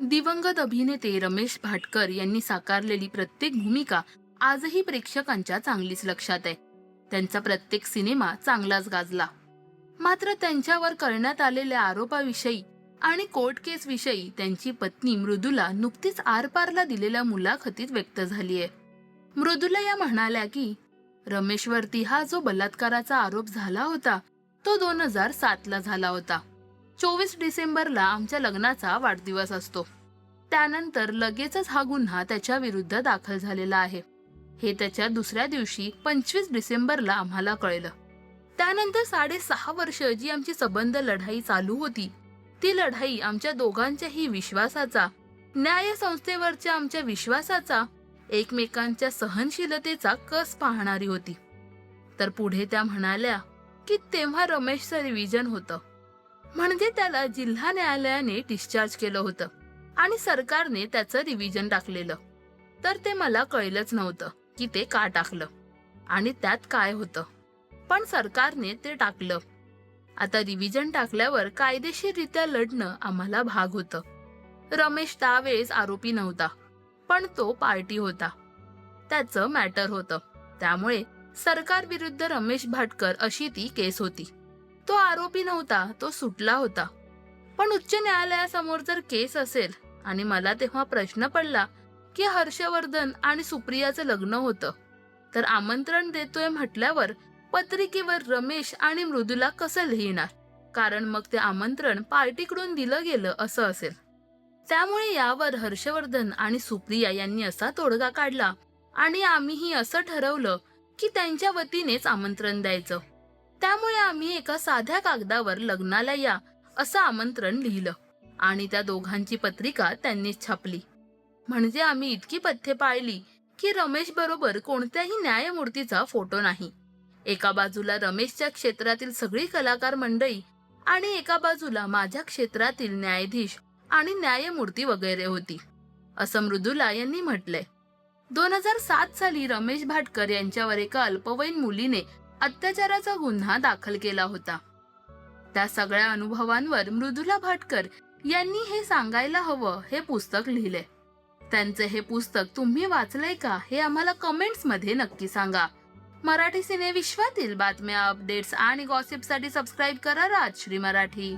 दिवंगत अभिनेते रमेश भाटकर यांनी साकारलेली प्रत्येक भूमिका आजही प्रेक्षकांच्या चांगलीच लक्षात आहे. त्यांचा प्रत्येक सिनेमा चांगलाच गाजला. मात्र त्यांच्यावर करण्यात आलेल्या आरोपाविषयी आणि कोर्ट केस विषयी त्यांची पत्नी मृदुला नुकतीच आरपारला दिलेल्या मुलाखतीत व्यक्त झालीय. मृदुला या म्हणाल्या की रमेशवरती हा जो बलात्काराचा आरोप झाला होता तो दोन हजार सातला झाला होता. चोवीस डिसेंबरला आमच्या लग्नाचा वाढदिवस असतो. त्यानंतर लगेचच हा गुन्हा त्याच्या विरुद्ध दाखल झालेला आहे. हे त्याच्या दुसऱ्या दिवशी पंचवीस डिसेंबरला आम्हाला कळलं. त्यानंतर साडेसहा वर्ष जी आमची संबंध लढाई चालू होती ती लढाई आमच्या दोघांच्याही विश्वासाचा न्याय संस्थेवरच्या आमच्या विश्वासाचा एकमेकांच्या सहनशीलतेचा कस पाहणारी होती. तर पुढे त्या म्हणाल्या की तेव्हा रमेशचं रिव्हिजन होतं. म्हणजे त्याला जिल्हा न्यायालयाने डिस्चार्ज केलं होतं. आणि सरकारने त्याचं रिव्हिजन टाकलेलं. तर ते मला कळलंच नव्हतं की ते का टाकलं. आणि त्यात काय होतं. पण सरकारने ते टाकलं. आता रिव्हिजन टाकल्यावर कायदेशीररित्या लढणं आम्हाला भाग होतं. रमेश त्यावेळेस आरोपी नव्हता पण तो पार्टी होता. त्याचं मॅटर होतं. त्यामुळे सरकार विरुद्ध रमेश भाटकर अशी ती केस होती. तो आरोपी नव्हता तो सुटला होता. पण उच्च न्यायालयासमोर जर केस असेल आणि मला तेव्हा प्रश्न पडला की हर्षवर्धन आणि सुप्रियाचं लग्न होतं तर आमंत्रण देतोय म्हटल्यावर पत्रिकेवर रमेश आणि मृदुला कसं लिहिणार? कारण मग ते आमंत्रण पार्टीकडून दिलं गेलं असं असेल. त्यामुळे यावर हर्षवर्धन आणि सुप्रिया यांनी असा तोडगा काढला आणि आम्हीही असं ठरवलं की त्यांच्या वतीनेच आमंत्रण द्यायचं. त्यामुळे आम्ही एका साध्या कागदावर लग्नाला या असं आमंत्रण लिहिलं. आणि त्या दोघांची पत्रिका त्यांनीच छापली. म्हणजे आम्ही इतकी पथ्ये पाळली की रमेश बरोबर कोणत्याही न्यायमूर्तीचा फोटो नाही. एका बाजूला रमेशच्या क्षेत्रातील सगळी कलाकार मंडळी आणि एका बाजूला माझ्या क्षेत्रातील न्यायाधीश आणि न्यायमूर्ती वगैरे होती असं मृदुला यांनी म्हटलंय. दोन हजार सात साली रमेश भाटकर यांच्यावर एका अल्पवयीन मुलीने अत्याचाराचा गुन्हा दाखल केला होता. त्या सगळ्या अनुभवांवर मृदुला भाटकर यांनी हे सांगायला हवं हे पुस्तक लिहिले. त्यांचे हे पुस्तक तुम्ही वाचलंय का हे आम्हाला कमेंट्समध्ये नक्की सांगा. मराठी सिने विश्वातील बातम्या अपडेट्स आणि गॉसिपसाठी सबस्क्राईब करा राजश्री मराठी.